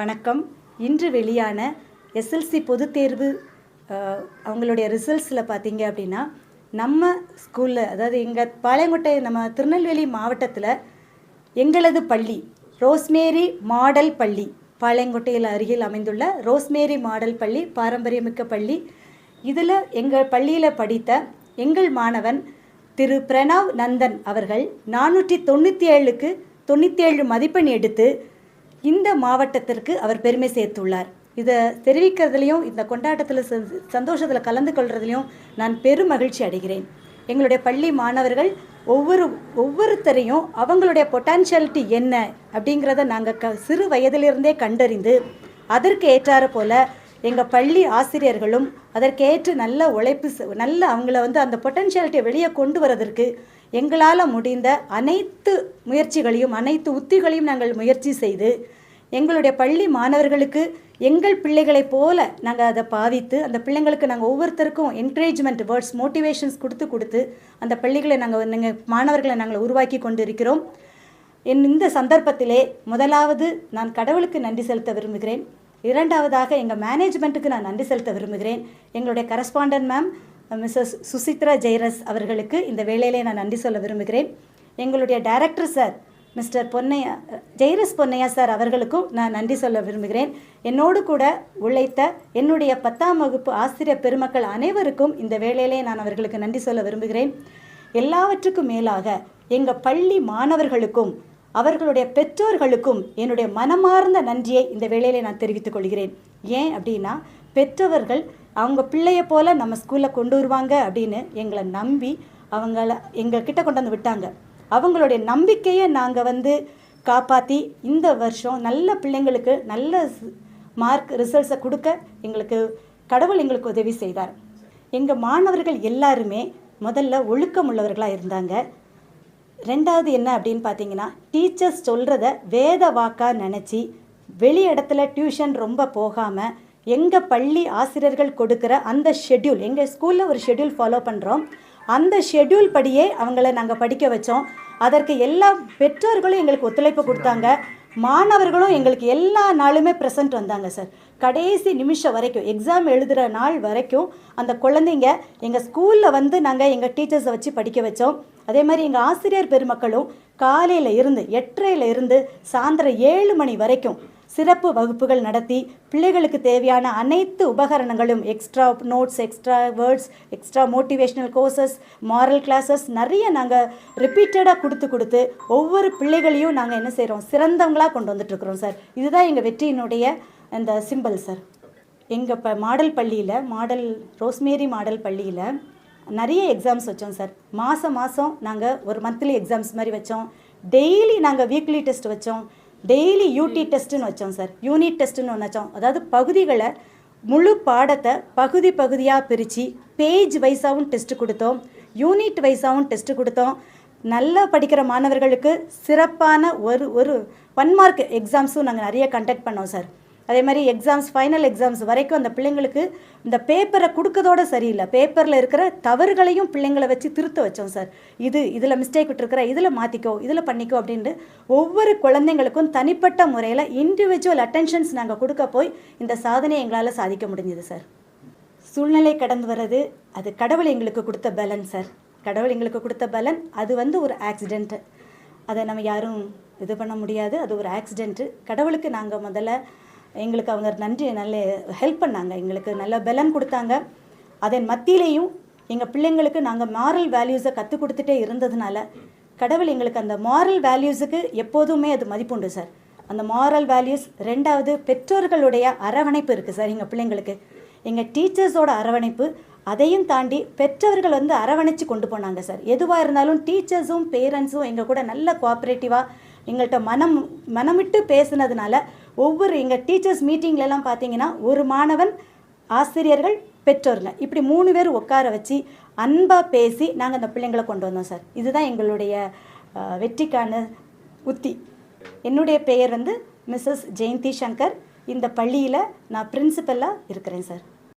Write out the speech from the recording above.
வணக்கம். இன்று வெளியான எஸ்எல்சி பொதுத் தேர்வு அவங்களுடைய ரிசல்ட்ஸில் பார்த்தீங்க அப்படின்னா நம்ம ஸ்கூலில் அதாவது எங்கள் பாளையங்கோட்டை நம்ம திருநெல்வேலி மாவட்டத்தில் எங்களது பள்ளி ரோஸ்மேரி மாடல் பள்ளி பாளையங்கோட்டையில் அருகில் அமைந்துள்ள ரோஸ்மேரி மாடல் பள்ளி பாரம்பரியமிக்க பள்ளி. இதில் எங்கள் பள்ளியில் படித்த எங்கள் மாணவன் திரு பிரணவ் நந்தன் அவர்கள் நானூற்றி தொண்ணூற்றி ஏழுக்கு தொண்ணூற்றி ஏழு மதிப்பெண் எடுத்து இந்த மாவட்டத்திற்கு அவர் பெருமை சேர்த்துள்ளார். இதை தெரிவிக்கிறதுலையும் இந்த கொண்டாட்டத்தில் சந்தோஷத்தில் கலந்து கொள்றதுலையும் நான் பெரும் மகிழ்ச்சி அடைகிறேன். எங்களுடைய பள்ளி மாணவர்கள் ஒவ்வொரு ஒவ்வொருத்தரையும் அவங்களுடைய பொட்டான்ஷியாலிட்டி என்ன அப்படிங்கிறத நாங்கள் க சிறு வயதிலிருந்தே கண்டறிந்து அதற்கு ஏற்றாறு போல எங்கள் பள்ளி ஆசிரியர்களும் அதற்கேற்று நல்ல உழைப்பு நல்ல அவங்கள வந்து அந்த பொட்டன்ஷியாலிட்டியை வெளியே கொண்டு வரதற்கு எங்களால் முடிந்த அனைத்து முயற்சிகளையும் அனைத்து உத்திகளையும் நாங்கள் முயற்சி செய்து எங்களுடைய பள்ளி மாணவர்களுக்கு எங்கள் பிள்ளைகளைப் போல நாங்கள் அதை பாவித்து அந்த பிள்ளைங்களுக்கு நாங்கள் ஒவ்வொருத்தருக்கும் என்கரேஜ்மெண்ட் வேர்ட்ஸ் மோட்டிவேஷன்ஸ் கொடுத்து கொடுத்து அந்த பள்ளிகளை நாங்கள் நீங்கள் மாணவர்களை நாங்கள் உருவாக்கி கொண்டிருக்கிறோம். என் இந்த சந்தர்ப்பத்திலே முதலாவது நான் கடவுளுக்கு நன்றி செலுத்த விரும்புகிறேன். இரண்டாவதாக எங்கள் மேனேஜ்மெண்ட்டுக்கு நான் நன்றி செலுத்த விரும்புகிறேன். எங்களுடைய correspondent ma'am Mrs Suchitra Jeyaras அவர்களுக்கு இந்த வேளையிலே நான் நன்றி சொல்ல விரும்புகிறேன். எங்களுடைய director sir Mr Ponnaiya Jeyaras Ponnaiya sir அவர்களுக்கும் நான் நன்றி சொல்ல விரும்புகிறேன். என்னோடு கூட உழைத்த என்னுடைய பத்தாம் வகுப்பு ஆசிரியர் பெருமக்கள் அனைவருக்கும் இந்த வேளையிலே நான் அவர்களுக்கு நன்றி சொல்ல விரும்புகிறேன். எல்லாவற்றுக்கும் மேலாக எங்கள் பள்ளி மாணவர்களுக்கும் அவர்களுடைய பெற்றோர்களுக்கும் என்னுடைய மனமார்ந்த நன்றியை இந்த வேளையிலே நான் தெரிவித்துக் கொள்கிறேன். ஏன் அப்படின்னா பெற்றவர்கள் அவங்க பிள்ளைய போல் நம்ம ஸ்கூலில் கொண்டு வருவாங்க அப்படின்னு எங்களை நம்பி அவங்கள எங்கக்கிட்ட கொண்டு வந்து விட்டாங்க. அவங்களுடைய நம்பிக்கையை நாங்கள் வந்து காப்பாற்றி இந்த வருஷம் நல்ல பிள்ளைங்களுக்கு நல்ல மார்க் ரிசல்ட்ஸை கொடுக்க எங்களுக்கு கடவுள் எங்களுக்கு உதவி செய்தார். எங்கள் மாணவர்கள் எல்லாருமே முதல்ல ஒழுக்கம் உள்ளவர்களாக இருந்தாங்க. ரெண்டாவது என்ன அப்படின்னு பார்த்தீங்கன்னா டீச்சர்ஸ் சொல்கிறத வேத வாக்காக நினச்சி வெளி இடத்துல டியூஷன் ரொம்ப போகாமல் எங்கள் பள்ளி ஆசிரியர்கள் கொடுக்குற அந்த ஷெட்யூல் எங்கள் ஸ்கூலில் ஒரு ஷெட்யூல் ஃபாலோ பண்ணுறோம் அந்த ஷெட்யூல் படியே அவங்கள நாங்கள் படிக்க வச்சோம். அதற்கு எல்லா பெற்றோர்களும் எங்களுக்கு ஒத்துழைப்பு கொடுத்தாங்க. மாணவர்களும் எங்களுக்கு எல்லா நாளுமே ப்ரெசன்ட் வந்தாங்க சார் கடைசி நிமிஷம் வரைக்கும் எக்ஸாம் எழுதுகிற நாள் வரைக்கும் அந்த குழந்தைங்க எங்கள் ஸ்கூலில் வந்து நாங்கள் எங்கள் டீச்சர்ஸை வச்சு படிக்க வச்சோம். அதே மாதிரி எங்கள் ஆசிரியர் பெருமக்களும் காலையில் இருந்து எட்டரையில் இருந்து சாயந்தரம் ஏழு மணி வரைக்கும் சிறப்பு வகுப்புகள் நடத்தி பிள்ளைகளுக்கு தேவையான அனைத்து உபகரணங்களும் extra notes extra words extra motivational courses moral classes நிறைய நாங்கள் ரிப்பீட்டடாக கொடுத்து கொடுத்து ஒவ்வொரு பிள்ளைகளையும் நாங்கள் என்ன செய்கிறோம் சிறந்தவங்களாக கொண்டு வந்துட்டுருக்குறோம் சார். இதுதான் எங்கள் வெற்றியினுடைய அந்த சிம்பிள் சார். எங்கள் இப்போ மாடல் பள்ளியில் மாடல் ரோஸ்மேரி மாடல் பள்ளியில் நிறைய எக்ஸாம்ஸ் வச்சோம் சார். மாதம் மாதம் நாங்கள் ஒரு மந்த்லி எக்ஸாம்ஸ் மாதிரி வச்சோம். டெய்லி நாங்கள் வீக்லி டெஸ்ட் வச்சோம். டெய்லி யூடி டெஸ்ட்டுன்னு வச்சோம் சார். யூனிட் டெஸ்ட்டுன்னு ஒன்று வச்சோம். அதாவது பகுதிகளை முழு பாடத்தை பகுதி பகுதியாக பிரித்து பேஜ் வைஸாகவும் டெஸ்ட் கொடுத்தோம். யூனிட் வைஸாகவும் டெஸ்ட் கொடுத்தோம். நல்லா படிக்கிற மாணவர்களுக்கு சிறப்பான ஒரு ஒரு ஒன் மார்க் எக்ஸாம்ஸும் நாங்கள் நிறைய கண்டக்ட் பண்ணோம் சார். அதே மாதிரி எக்ஸாம்ஸ் ஃபைனல் எக்ஸாம்ஸ் வரைக்கும் அந்த பிள்ளைங்களுக்கு இந்த பேப்பரை கொடுக்கதோட சரியில்லை. பேப்பரில் இருக்கிற தவறுகளையும் பிள்ளைங்களை வச்சு திருத்த வச்சோம் சார். இது இதில் மிஸ்டேக் விட்டுருக்குற இதில் மாற்றிக்கோ இதில் பண்ணிக்கோ அப்படின்ட்டு ஒவ்வொரு குழந்தைங்களுக்கும் தனிப்பட்ட முறையில் இண்டிவிஜுவல் அட்டென்ஷன்ஸ் நாங்கள் கொடுக்க போய் இந்த சாதனையை எங்களால் சாதிக்க முடிஞ்சது சார். சூழ்நிலை கடந்து வர்றது அது கடவுள் எங்களுக்கு கொடுத்த பலன் சார். கடவுள் எங்களுக்கு கொடுத்த பலன் அது வந்து ஒரு ஆக்சிடெண்ட்டு அதை நம்ம யாரும் இது பண்ண முடியாது. அது ஒரு ஆக்சிடெண்ட்டு கடவுளுக்கு நாங்கள் முதல்ல எங்களுக்கு அவங்க நன்றி நல்ல ஹெல்ப் பண்ணாங்க. எங்களுக்கு நல்ல பலன் கொடுத்தாங்க. அதன் மத்தியிலையும் எங்கள் பிள்ளைங்களுக்கு நாங்கள் மாரல் வேல்யூஸை கற்றுக் கொடுத்துட்டே இருந்ததுனால கடவுள் எங்களுக்கு அந்த மாரல் வேல்யூஸுக்கு எப்போதுமே அது மதிப்புண்டு சார் அந்த மாரல் வேல்யூஸ் ரெண்டாவது பெற்றோர்களுடைய அரவணைப்பு இருக்குது சார் எங்கள் பிள்ளைங்களுக்கு. எங்கள் டீச்சர்ஸோட அரவணைப்பு அதையும் தாண்டி பெற்றவர்கள் வந்து அரவணைச்சு கொண்டு போனாங்க சார் எதுவாக இருந்தாலும் டீச்சர்ஸும் பேரண்ட்ஸும் எங்கள் கூட நல்ல கோஆப்ரேட்டிவாக எங்கள்கிட்ட மனம் மனமிட்டு பேசுனதுனால ஒவ்வொரு எங்கள் டீச்சர்ஸ் மீட்டிங்லலாம் பார்த்தீங்கன்னா ஒரு மாணவன் ஆசிரியர்கள் பெற்றோர்கள். இப்படி மூணு பேர் உட்கார வச்சு அன்பாக பேசி நாங்கள் அந்த பிள்ளைங்களை கொண்டு வந்தோம் சார் இதுதான் எங்களுடைய வெற்றிக்கான உத்தி. என்னுடைய பெயர் வந்து மிஸ்ஸஸ் ஜெயந்தி சங்கர் இந்த பள்ளியில் நான் பிரின்சிபலாக இருக்கிறேன் சார்